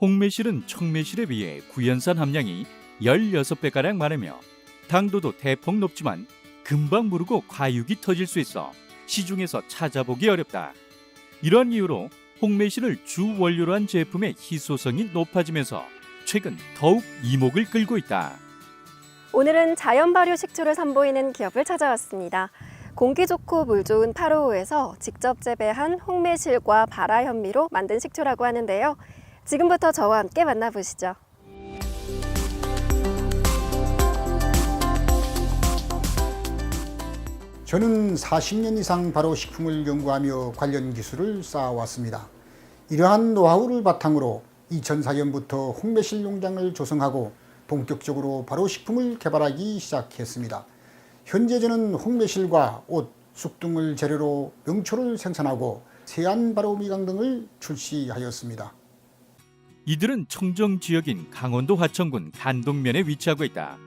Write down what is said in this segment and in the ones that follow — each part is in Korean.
홍매실은 청매실에 비해 구연산 함량이 16배가량 많으며 당도도 대폭 높지만 금방 무르고 과육이 터질 수 있어 시중에서 찾아보기 어렵다. 이런 이유로 홍매실을 주 원료로 한 제품의 희소성이 높아지면서 최근 더욱 이목을 끌고 있다. 오늘은 자연 발효 식초를 선보이는 기업을 찾아왔습니다. 공기 좋고 물 좋은 파로우에서 직접 재배한 홍매실과 바라 현미로 만든 식초라고 하는데요. 지금부터 저와 함께 만나보시죠. 저는 40년 이상 바로 식품을 연구하며 관련 기술을 쌓아왔습니다. 이러한 노하우를 바탕으로 2004년부터 홍매실 농장을 조성하고 본격적으로 바로 식품을 개발하기 시작했습니다. 현재 저는 홍매실과 옷, 쑥 등을 재료로 명초를 생산하고 세안 바로 미강 등을 출시하였습니다. 이들은 청정 지역인 강원도 화천군 간동면에 위치하고 있다.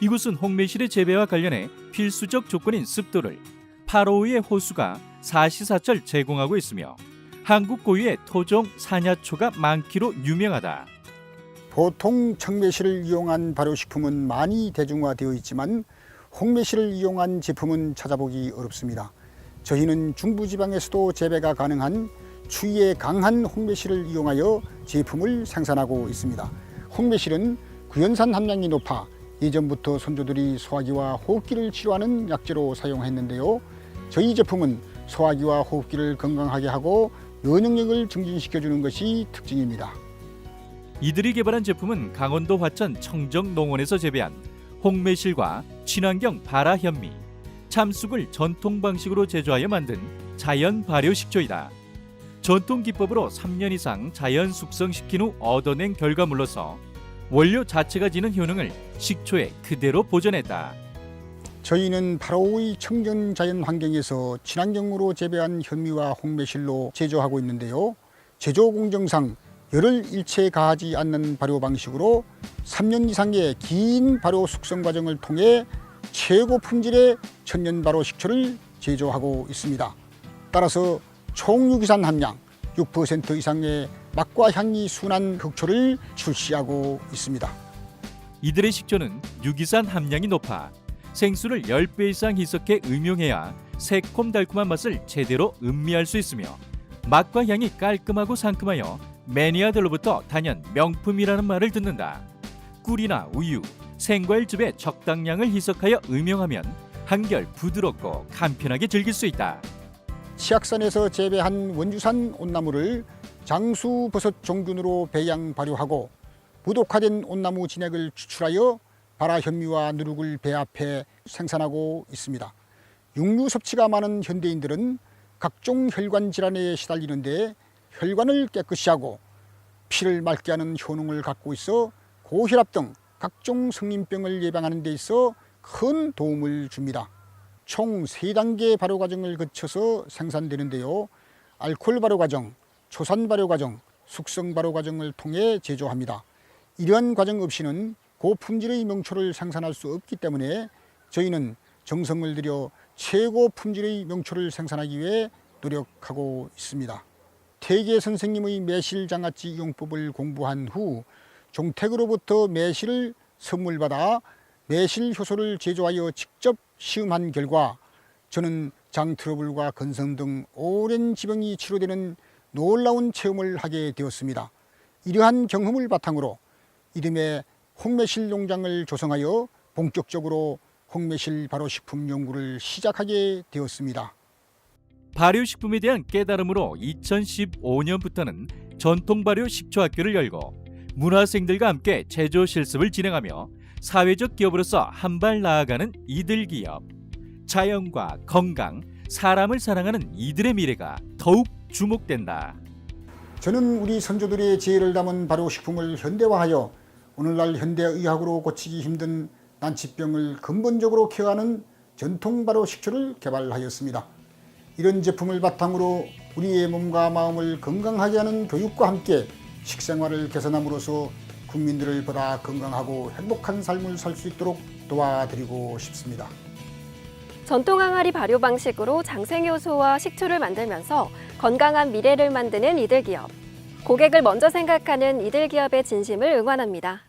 이곳은 홍매실의 재배와 관련해 필수적 조건인 습도를 8호의 호수가 사시사철 제공하고 있으며 한국 고유의 토종 사냐초가 많기로 유명하다. 보통 청매실을 이용한 발효식품은 많이 대중화되어 있지만 홍매실을 이용한 제품은 찾아보기 어렵습니다. 저희는 중부지방에서도 재배가 가능한 추위에 강한 홍매실을 이용하여 제품을 생산하고 있습니다. 홍매실은 구연산 함량이 높아 예전부터 선조들이 소화기와 호흡기를 치료하는 약재로 사용했는데요. 저희 제품은 소화기와 호흡기를 건강하게 하고 면역력을 증진시켜주는 것이 특징입니다. 이들이 개발한 제품은 강원도 화천 청정 농원에서 재배한 홍매실과 친환경 발화 현미, 참쑥을 전통 방식으로 제조하여 만든 자연 발효 식초이다. 전통 기법으로 3년 이상 자연 숙성시킨 후 얻어낸 결과물로서 원료 자체가 지닌 효능을 식초에 그대로 보존했다. 저희는 바로의 청정 자연 환경에서 친환경으로 재배한 현미와 홍매실로 제조하고 있는데요. 제조 공정상 열을 일체 가하지 않는 발효 방식으로 3년 이상의 긴 발효 숙성 과정을 통해 최고 품질의 천년 발효 식초를 제조하고 있습니다. 따라서 총 유기산 함량 6% 이상의 맛과 향이 순한 흑초를 출시하고 있습니다. 이들의 식초는 유기산 함량이 높아 생수를 10배 이상 희석해 음용해야 새콤달콤한 맛을 제대로 음미할 수 있으며 맛과 향이 깔끔하고 상큼하여 매니아들로부터 단연 명품이라는 말을 듣는다. 꿀이나 우유, 생과일즙에 적당량을 희석하여 음용하면 한결 부드럽고 간편하게 즐길 수 있다. 치악산에서 재배한 원주산 온나무를 장수 버섯 종균으로 배양 발효하고 무독화된 온나무 진액을 추출하여 발화 현미와 누룩을 배합해 생산하고 있습니다. 육류 섭취가 많은 현대인들은 각종 혈관 질환에 시달리는데 혈관을 깨끗이 하고 피를 맑게 하는 효능을 갖고 있어 고혈압 등 각종 성인병을 예방하는 데 있어 큰 도움을 줍니다. 총 세단계 발효 과정을 거쳐서 생산되는데요. 알코올 발효 과정, 초산 발효 과정, 숙성 발효 과정을 통해 제조합니다. 이러한 과정 없이는 고품질의 명초를 생산할 수 없기 때문에 저희는 정성을 들여 최고 품질의 명초를 생산하기 위해 노력하고 있습니다. 태계 선생님의 매실 장아찌 용법을 공부한 후 종택으로부터 매실을 선물 받아 매실 효소를 제조하여 직접 시음한 결과 저는 장 트러블과 건성 등 오랜 지병이 치료되는 놀라운 체험을 하게 되었습니다. 이러한 경험을 바탕으로 이름의 홍매실 농장을 조성하여 본격적으로 홍매실 발효식품 연구를 시작하게 되었습니다. 발효식품에 대한 깨달음으로 2015년부터는 전통 발효 식초학교를 열고 문화생들과 함께 제조 실습을 진행하며 사회적 기업으로서 한 발 나아가는 이들 기업. 자연과 건강, 사람을 사랑하는 이들의 미래가 더욱 주목된다. 저는 우리 선조들의 지혜를 담은 발효식품을 현대화하여 오늘날 현대의학으로 고치기 힘든 난치병을 근본적으로 케어하는 전통 발효식초를 개발하였습니다. 이런 제품을 바탕으로 우리의 몸과 마음을 건강하게 하는 교육과 함께 식생활을 개선함으로써 국민들을 보다 건강하고 행복한 삶을 살 수 있도록 도와드리고 싶습니다. 전통 항아리 발효 방식으로 장생효소와 식초를 만들면서 건강한 미래를 만드는 이들 기업. 고객을 먼저 생각하는 이들 기업의 진심을 응원합니다.